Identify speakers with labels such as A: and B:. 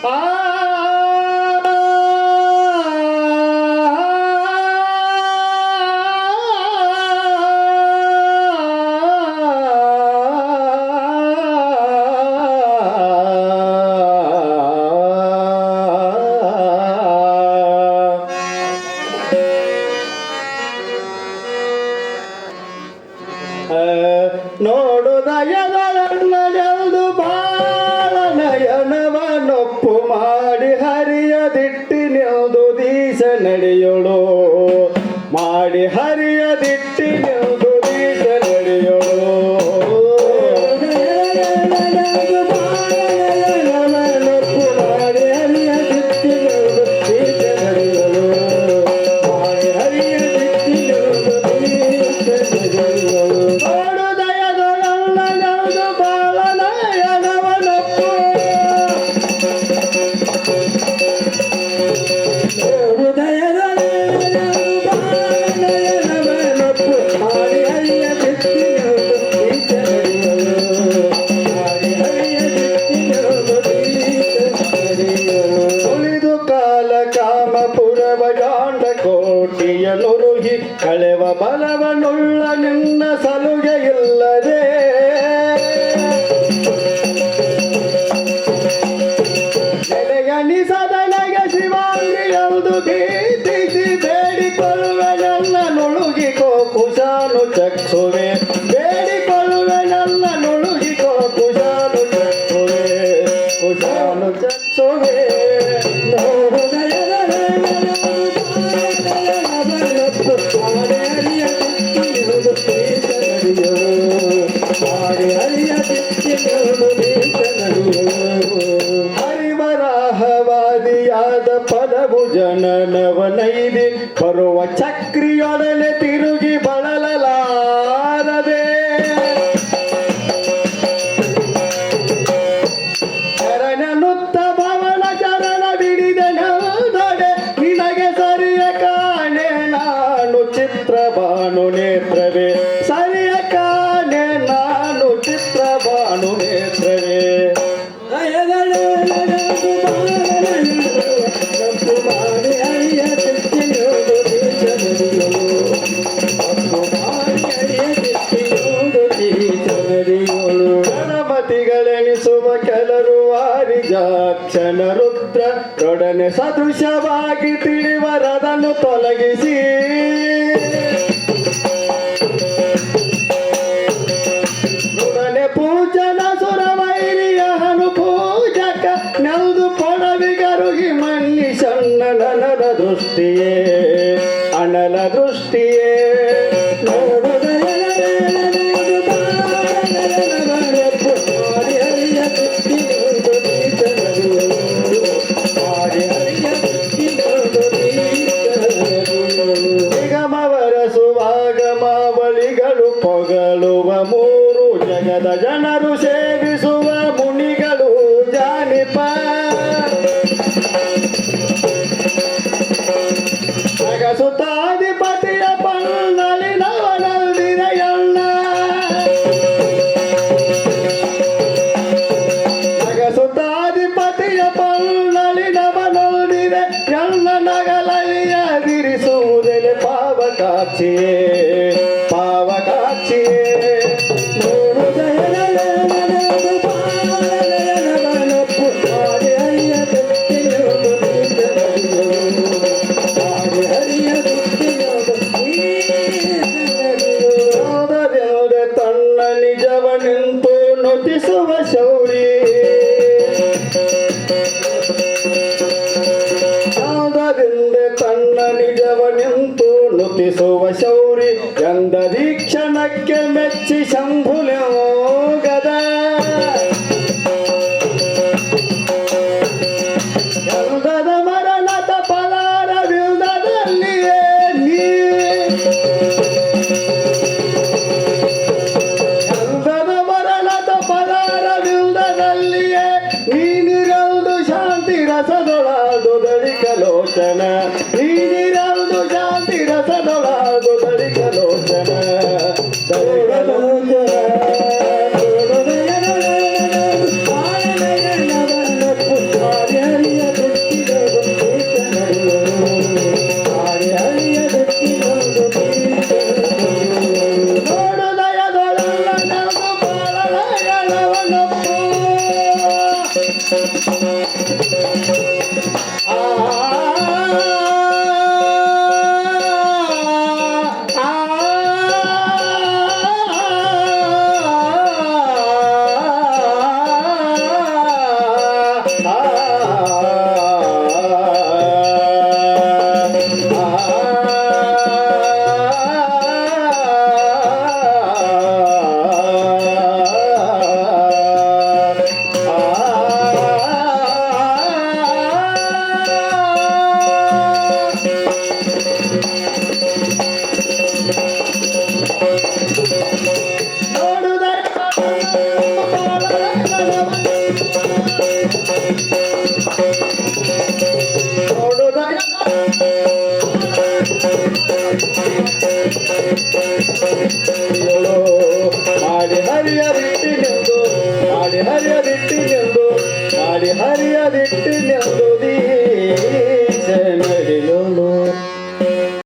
A: ಆ ನೋಡು ದಯದಳನ್ನ ಮಾಡಿ ಹರಿಯದಿಟ್ಟಿ salud. ಜನನವನೈದಿ ಬರುವ ಚಕ್ರಿಯೊಡನೆ ತಿರುಗಿ ಬಳಲಲಾರದೆ ರೊಡನೆ ಸದೃಶವಾಗಿ ತಿಳಿವರದನ್ನು ತೊಲಗಿಸಿ. ನುಡನೆ ಪೂಜನ ಸುರವೈರಿಯ ಹನು ಪೂಜಕ ನೆಲ್ದು ಪೊಡವಿಗರುಗಿ ಮಣ್ಣಿ ಸಣ್ಣ ನನದ ದೃಷ್ಟಿಯೇ. ನಿಗಮವರಸುವಾಗಮಾವಳಿಗಳು ಪೊಗಳುವ ಮೂರು ಜಗದ ಜನರು ಸೇವಿಸುವ ಮುನಿಗಳು ಜಾನಿಪ. ಜಗಸುತ್ತಾಧಿಪತಿಯ ಪನ್ನಳಿನವನಲ್ದಿರೆಯಣ್ಣ ಜಗಸುತ್ತಾಧಿಪತಿಯ ಪನ್ನಳಿನವನಲ್ದಿರೆ ಎಲ್ಲ ನಗಲಲಿಯದಿರಿಸುವುದೆಲೆ ಪಾವಕಾಕ್ಷಿಯೇ ಪಾವಕಾಕ್ಷಿಯೇ. ತನ್ನ ನಿಜವ ನಿಂತು ನುತಿಸುವ ಶೌರಿ. ಯಾವುದರಿಂದ ತನ್ನ ನಿಜವನೆಂತು ನುತಿಸುವ ಶೌರಿ. ಎಂದ ದೀಕ್ಷಣಕ್ಕೆ ಮೆಚ್ಚಿ ಶಂಭುಲಿಯೋಗದ ಎಂದದ ನೀನಿರಲ್ದು ರಸದೊಳ ದೊದಳಿಕ ಲೋಚನ. ನೀನಿರಲ್ದು ಹರಿಯದಿಟ್ಟಿನೆಂದು ಮಾಡಿ ಹರಿಯದಿಟ್ಟಿನೆಂದು ಮಾಡಿ ಹರಿಯದಿಟ್ಟಿನೆಂದು